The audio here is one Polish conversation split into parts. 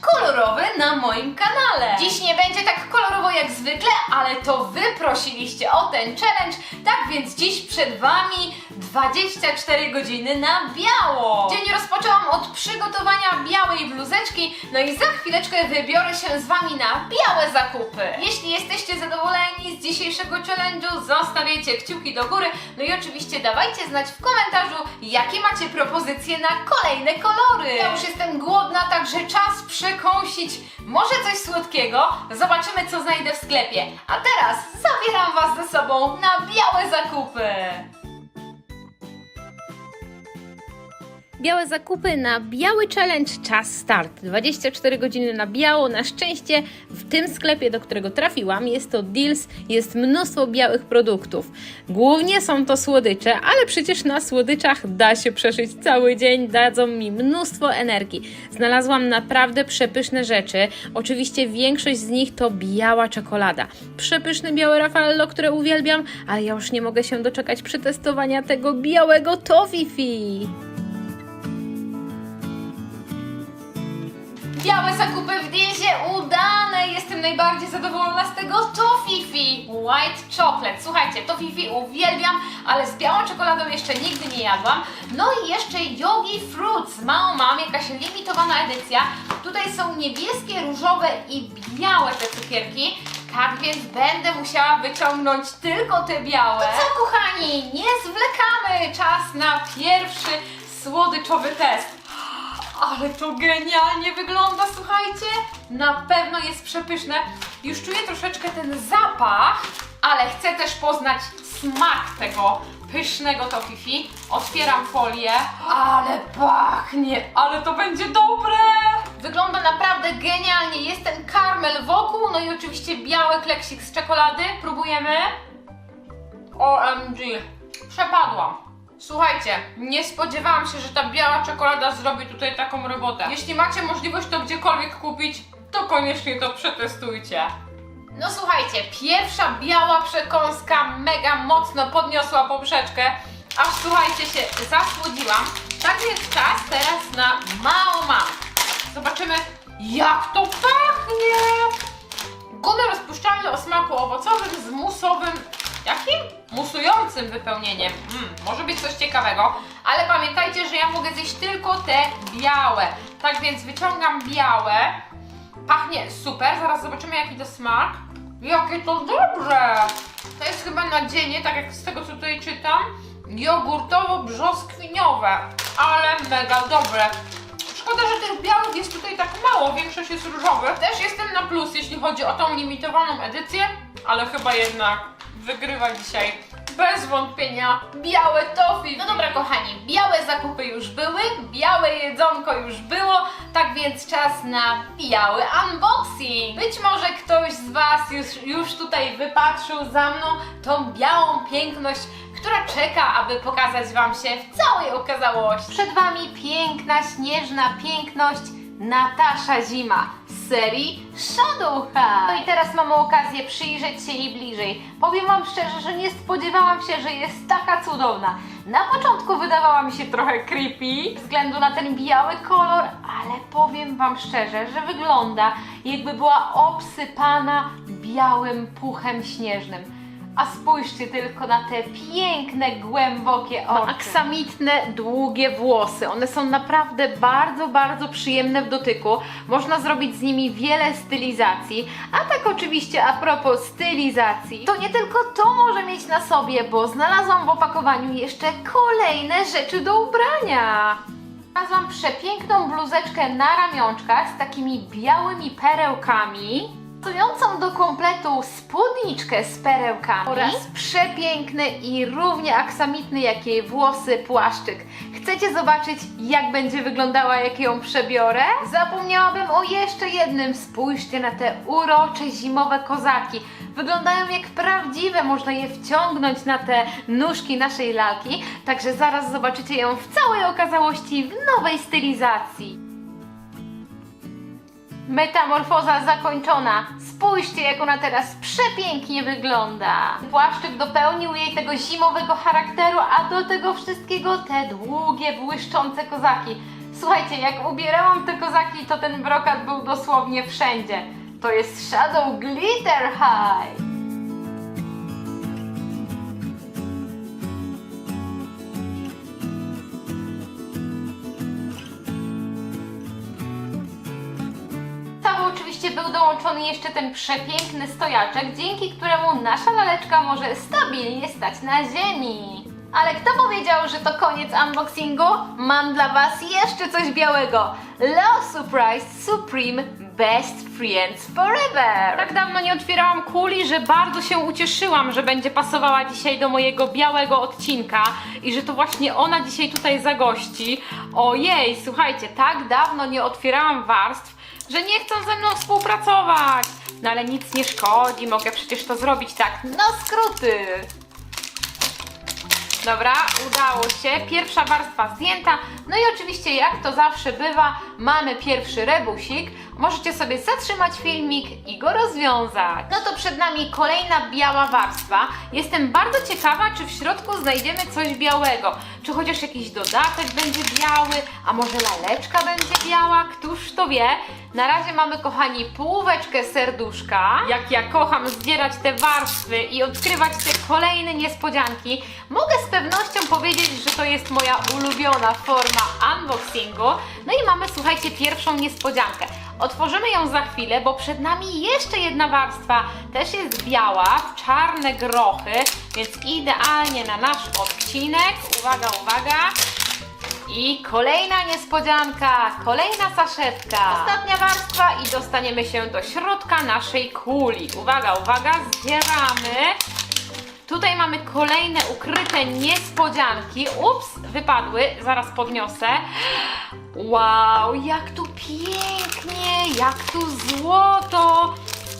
kolorowe na moim kanale. Dziś nie będzie tak kolorowo jak zwykle, ale to wy prosiliście o ten challenge, tak więc dziś przed wami 24 godziny na biało. Dzień rozpoczęłam od przygotowania białej bluzeczki, no i za chwileczkę wybiorę się z wami na białe zakupy. Jeśli jesteście zadowoleni dzisiejszego challenge'u, zostawiajcie kciuki do góry, no i oczywiście dawajcie znać w komentarzu, jakie macie propozycje na kolejne kolory. Ja już jestem głodna, także czas przekąsić może coś słodkiego. Zobaczymy, co znajdę w sklepie. A teraz zabieram Was ze sobą na białe zakupy. Białe zakupy na biały challenge czas start. 24 godziny na biało. Na szczęście w tym sklepie, do którego trafiłam, jest to Deals, jest mnóstwo białych produktów. Głównie są to słodycze, ale przecież na słodyczach da się przeżyć cały dzień, dadzą mi mnóstwo energii. Znalazłam naprawdę przepyszne rzeczy. Oczywiście większość z nich to biała czekolada. Przepyszne białe Raffaello, które uwielbiam, ale ja już nie mogę się doczekać przetestowania tego białego toffee. Białe zakupy w Diensie udane! Jestem najbardziej zadowolona z tego Tofifi White Chocolate. Słuchajcie, Tofifi uwielbiam, ale z białą czekoladą jeszcze nigdy nie jadłam. No i jeszcze Yogi Fruits. Małą mam, jakaś limitowana edycja. Tutaj są niebieskie, różowe i białe te cukierki. Tak więc będę musiała wyciągnąć tylko te białe. To co, kochani, nie zwlekamy. Czas na pierwszy słodyczowy test. Ale to genialnie wygląda, słuchajcie! Na pewno jest przepyszne. Już czuję troszeczkę ten zapach, ale chcę też poznać smak tego pysznego tofifi. Otwieram folię. Ale pachnie, ale to będzie dobre! Wygląda naprawdę genialnie. Jest ten karmel wokół, no i oczywiście biały kleksik z czekolady. Próbujemy. OMG. Przepadłam. Słuchajcie, nie spodziewałam się, że ta biała czekolada zrobi tutaj taką robotę. Jeśli macie możliwość to gdziekolwiek kupić, to koniecznie to przetestujcie. No słuchajcie, pierwsza biała przekąska mega mocno podniosła poprzeczkę, aż słuchajcie się zasłodziłam. Tak więc czas teraz na małą. Zobaczymy jak to pachnie. Gumy rozpuszczalne o smaku owocowym z musowym, jakim? Musującym wypełnieniem. Mm, może być coś ciekawego, ale pamiętajcie, że ja mogę zjeść tylko te białe. Tak więc wyciągam białe. Pachnie super, zaraz zobaczymy jaki to smak. Jakie to dobre! To jest chyba nadzienie, tak jak z tego co tutaj czytam, jogurtowo-brzoskwiniowe, ale mega dobre. Szkoda, że tych białych jest tutaj tak mało, większość jest różowych. Też jestem na plus, jeśli chodzi o tą limitowaną edycję, ale chyba jednak wygrywa dzisiaj bez wątpienia białe tofi. No dobra kochani, białe zakupy już były, białe jedzonko już było, tak więc czas na biały unboxing. Być może ktoś z Was już, już tutaj wypatrzył za mną tą białą piękność, która czeka, aby pokazać Wam się w całej okazałości. Przed Wami piękna, śnieżna piękność Natasza Zima serii Shadow. No i teraz mamy okazję przyjrzeć się jej bliżej. Powiem Wam szczerze, że nie spodziewałam się, że jest taka cudowna. Na początku wydawała mi się trochę creepy względu na ten biały kolor, ale powiem Wam szczerze, że wygląda jakby była obsypana białym puchem śnieżnym. A spójrzcie tylko na te piękne, głębokie oczy. aksamitne, długie włosy. One są naprawdę bardzo, bardzo przyjemne w dotyku. Można zrobić z nimi wiele stylizacji. A tak oczywiście a propos stylizacji, to nie tylko to może mieć na sobie, bo znalazłam w opakowaniu jeszcze kolejne rzeczy do ubrania. Znalazłam przepiękną bluzeczkę na ramionczkach z takimi białymi perełkami. Pasującą do kompletu spódniczkę z perełkami oraz przepiękny i równie aksamitny jak jej włosy płaszczyk. Chcecie zobaczyć jak będzie wyglądała jak ją przebiorę? Zapomniałabym o jeszcze jednym. Spójrzcie na te urocze zimowe kozaki. Wyglądają jak prawdziwe, można je wciągnąć na te nóżki naszej lalki, także zaraz zobaczycie ją w całej okazałości w nowej stylizacji. Metamorfoza zakończona. Spójrzcie, jak ona teraz przepięknie wygląda. Płaszczyk dopełnił jej tego zimowego charakteru, a do tego wszystkiego te długie, błyszczące kozaki. Słuchajcie, jak ubierałam te kozaki, to ten brokat był dosłownie wszędzie. To jest Shadow Glitter High. Dołączony jeszcze ten przepiękny stojaczek, dzięki któremu nasza laleczka może stabilnie stać na ziemi. Ale kto powiedział, że to koniec unboxingu? Mam dla Was jeszcze coś białego. Leo Surprise Supreme Best Friends Forever. Tak dawno nie otwierałam kuli, że bardzo się ucieszyłam, że będzie pasowała dzisiaj do mojego białego odcinka i że to właśnie ona dzisiaj tutaj zagości. Ojej, słuchajcie, tak dawno nie otwierałam warstw, że nie chcą ze mną współpracować. No ale nic nie szkodzi, mogę przecież to zrobić tak na skróty. Dobra, udało się. Pierwsza warstwa zdjęta. No i oczywiście, jak to zawsze bywa, mamy pierwszy rebusik. Możecie sobie zatrzymać filmik i go rozwiązać. No to przed nami kolejna biała warstwa. Jestem bardzo ciekawa, czy w środku znajdziemy coś białego. Czy chociaż jakiś dodatek będzie biały, a może laleczka będzie biała? Któż to wie? Na razie mamy, kochani, półeczkę serduszka. Jak ja kocham zbierać te warstwy i odkrywać te kolejne niespodzianki, mogę z pewnością powiedzieć, że to jest moja ulubiona forma unboxingu. No i mamy, słuchajcie, pierwszą niespodziankę. Otworzymy ją za chwilę, bo przed nami jeszcze jedna warstwa, też jest biała, czarne grochy, więc idealnie na nasz odcinek. Uwaga, uwaga. I kolejna niespodzianka, kolejna saszetka. Ostatnia warstwa i dostaniemy się do środka naszej kuli. Uwaga, uwaga, zbieramy. Tutaj mamy kolejne ukryte niespodzianki. Ups, wypadły, zaraz podniosę. Wow, jak tu pięknie, jak tu złoto.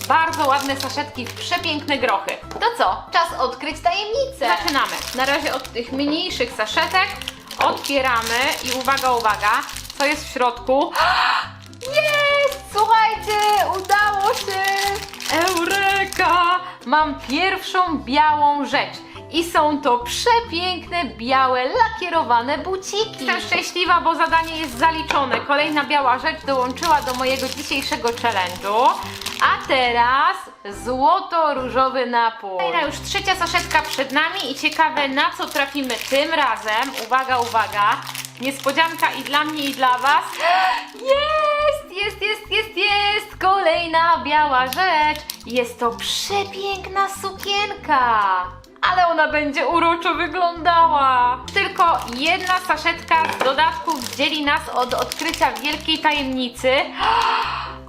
Bardzo ładne saszetki w przepiękne grochy. To co? Czas odkryć tajemnicę. Zaczynamy. Na razie od tych mniejszych saszetek otwieramy i uwaga, uwaga, co jest w środku? Jest! Słuchajcie, udało się! Eureka! Mam pierwszą białą rzecz. I są to przepiękne, białe, lakierowane buciki. Jestem szczęśliwa, bo zadanie jest zaliczone. Kolejna biała rzecz dołączyła do mojego dzisiejszego challenge'u. A teraz złoto-różowy napój. Kolejna już trzecia saszetka przed nami i ciekawe na co trafimy tym razem. Uwaga, uwaga. Niespodzianka i dla mnie i dla Was. Jest, jest, jest, jest, jest! Kolejna biała rzecz. Jest to przepiękna sukienka. Ale ona będzie uroczo wyglądała. Tylko jedna saszetka z dodatków dzieli nas od odkrycia wielkiej tajemnicy.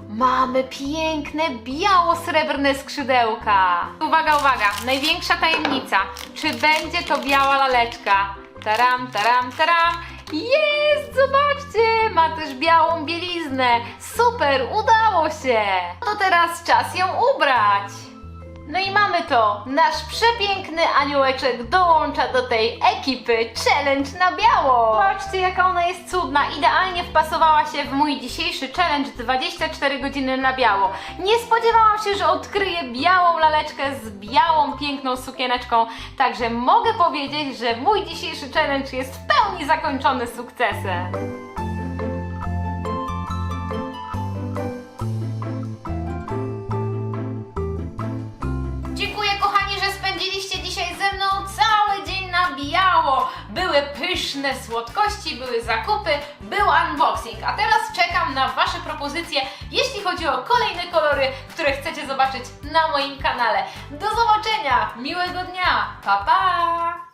Mamy piękne, biało-srebrne skrzydełka. Uwaga, uwaga, największa tajemnica. Czy będzie to biała laleczka? Taram, taram, taram. Jest, zobaczcie, ma też białą bieliznę. Super, udało się. To teraz czas ją ubrać. No i mamy to. Nasz przepiękny aniołeczek dołącza do tej ekipy Challenge na biało. Patrzcie, jaka ona jest cudna. Idealnie wpasowała się w mój dzisiejszy challenge 24 godziny na biało. Nie spodziewałam się, że odkryję białą laleczkę z białą, piękną sukieneczką. Także mogę powiedzieć, że mój dzisiejszy challenge jest w pełni zakończony sukcesem. Były pyszne słodkości, były zakupy, był unboxing. A teraz czekam na Wasze propozycje, jeśli chodzi o kolejne kolory, które chcecie zobaczyć na moim kanale. Do zobaczenia, miłego dnia, pa pa!